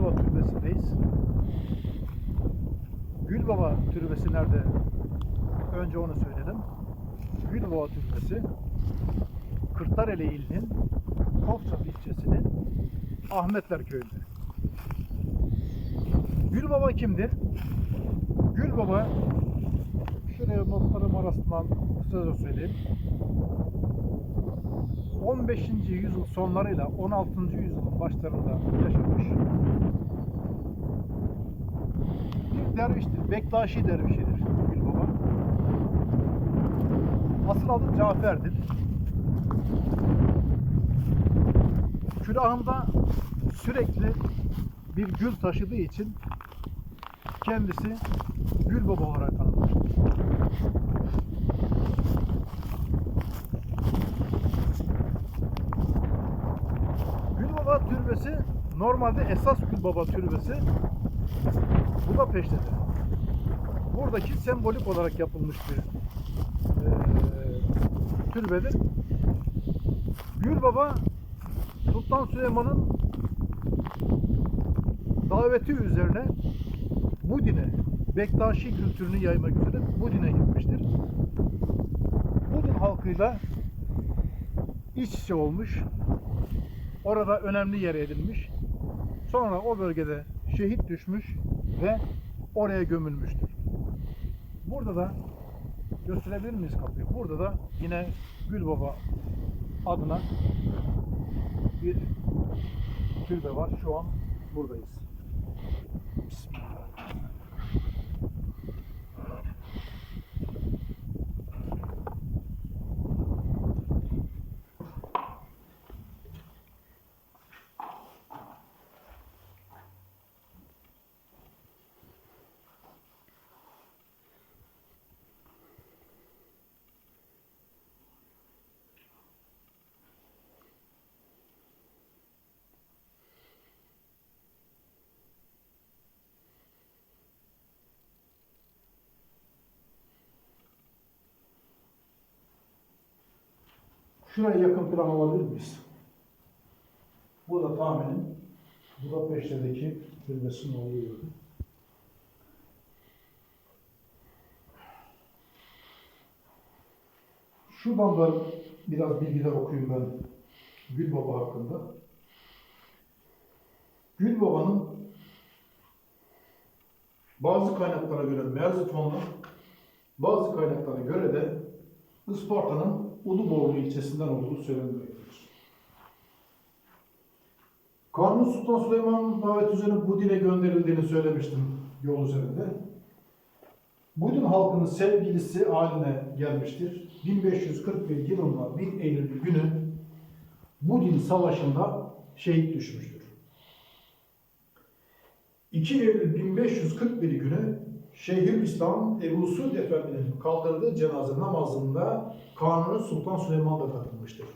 Gülbaba Türbesi'ndeyiz. Gülbaba Türbesi nerede? Önce onu söyledim. Gülbaba Türbesi Kırklareli ilinin Kofçak ilçesinin Ahmetler köyünde. Gülbaba kimdir? Gülbaba şuraya notlarım arasından kısaca söyleyeyim. 15. yüzyıl sonlarıyla 16. yüzyılın başlarında yaşamış bir derviştir. Bektaşi dervişidir Gülbaba. Asıl adı Cafer'dir. Külahında sürekli bir gül taşıdığı için kendisi Gülbaba olarak anılmıştır. Gülbaba türbesi normalde esas Gülbaba türbesi Budapeşte'de. Buradaki sembolik olarak yapılmış bir eee türbedir. Gülbaba Sultan Süleyman'ın daveti üzerine bu dine, Bektaşi kültürünü yaymak üzere bu dine gitmiştir. Bu din halkıyla iç içe olmuş, orada önemli yer edilmiş. Sonra o bölgede şehit düşmüş ve oraya gömülmüştür. Burada da gösterebilir miyiz kapıyı? Burada da yine Gülbaba adına bir türbe var. Şu an buradayız. Bismillahirrahmanirrahim. Şuraya yakın plan alabilir miyiz? Bu da tahminim Budapeşte'deki türbesinin olduğu yer. Şuradan da biraz bilgiler okuyayım ben Gülbaba hakkında. Gülbaba'nın bazı kaynaklara göre Merzifonlu, bazı kaynaklara göre de Isparta'nın Uluborlu ilçesinden olduğu söylenmektedir. Kanuni Sultan Süleyman'ın davet üzerine bu dine gönderildiğini söylemiştim yol üzerinde. Bu din halkının sevgilisi haline gelmiştir. 1541 yılında 1 Eylül günü bu din savaşında şehit düşmüştür. 2 Eylül 1541 günü Şeyhülislam Ebu Suud Efendi'nin kaldırdığı cenaze namazında Kanuni Sultan Süleyman da katılmıştır.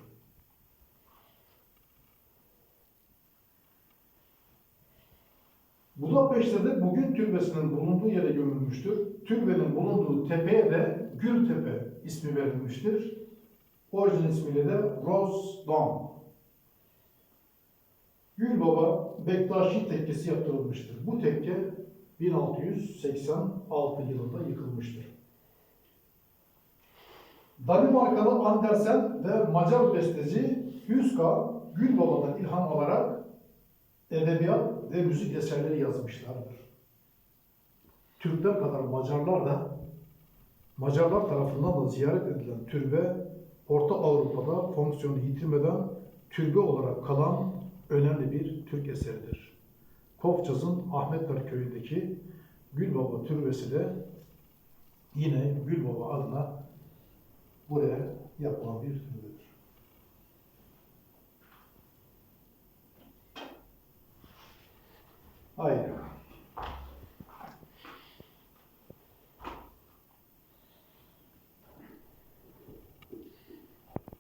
Budapeşte'de bugün türbesinin bulunduğu yere gömülmüştür. Türbenin bulunduğu tepeye de Gültepe ismi verilmiştir. Orijin ismiyle de Rose Dome. Gülbaba Bektaşi tekkesi yaptırılmıştır. Bu tekke 1686 yılında yıkılmıştır. Danimarkalı Andersen ve Macar besteci Hüska Gülbaba'dan ilham alarak edebiyat ve müzik eserleri yazmışlardır. Türkler kadar Macarlar da Macarlar tarafından da ziyaret edilen türbe Orta Avrupa'da fonksiyonu yitirmeden türbe olarak kalan önemli bir Türk eseridir. Kofçaz'ın Ahmetler köyündeki Gülbaba Türbesi de yine Gülbaba adına buraya yapılan bir türbedir.